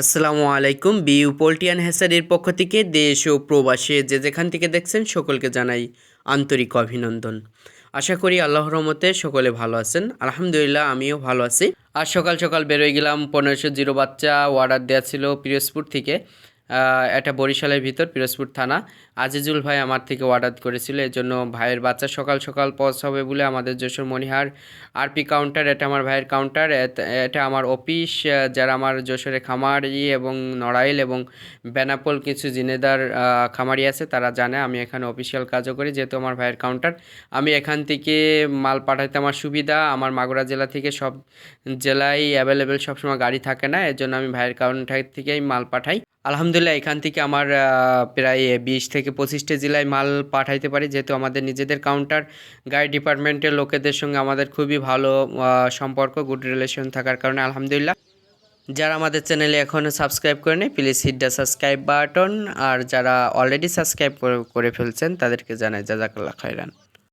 আসসালামু আলাইকুম বিউ পোল্টিয়ান হ্যাসারির পক্ষ থেকে দেশ ও প্রবাসে যে যেখান থেকে দেখছেন সকলকে জানাই আন্তরিক অভিনন্দন। আশা করি আল্লাহ রহমতে সকলে ভালো আছেন। আলহামদুলিল্লাহ, আমিও ভালো আছি। আর সকাল সকাল বেরোয় গেলাম, পনেরোশো জিরো বাচ্চা অর্ডার দেওয়া ছিল পিরোজপুর থেকে। এটা বরিশালের ভিতর, পিরোজপুর থানা। আজিজুল ভাই আমার থেকে অর্ডার করেছিল এর জন্য ভাইয়ের বাচ্চা সকাল সকাল পৌঁছাবে বলে আমাদের যশোর মনিহার আরপি কাউন্টার এটা আমার ভাইয়ের কাউন্টার এটা আমার অফিস যারা আমার যশোরে খামারি এবং নড়াইল এবং বেনাপোল কিছু জিনেদার খামারি আছে, তারা জানে আমি এখানে অফিসিয়াল কাজও করি, যেহেতু আমার ভাইয়ের কাউন্টার আমি এখান থেকে মাল পাঠাইতে আমার সুবিধা, আমার মাগুরা জেলা থেকে সব জেলায় অ্যাভেলেবেল সবসময় গাড়ি থাকে না এর জন্য আমি ভাইয়ের কাউন্টার থেকেই মাল পাঠাই। আলহামদুলিল্লাহ এখান থেকে আমার প্রায় বিশ থেকে পঁচিশটা জেলায় মাল পাঠাইতে পারি। যেহেতু আমাদের নিজেদের কাউন্টার গাড়ি ডিপার্টমেন্টের লোকেদের সঙ্গে আমাদের খুবই ভালো সম্পর্ক গুড রিলেশন থাকার কারণে আলহামদুলিল্লাহ। যারা আমাদের চ্যানেলে এখনও সাবস্ক্রাইব করেনি please hit the subscribe button আর যারা অলরেডি সাবস্ক্রাইব করে ফেলছেন, তাদেরকে জানাই, জাজাকাল্লাহ খাইরান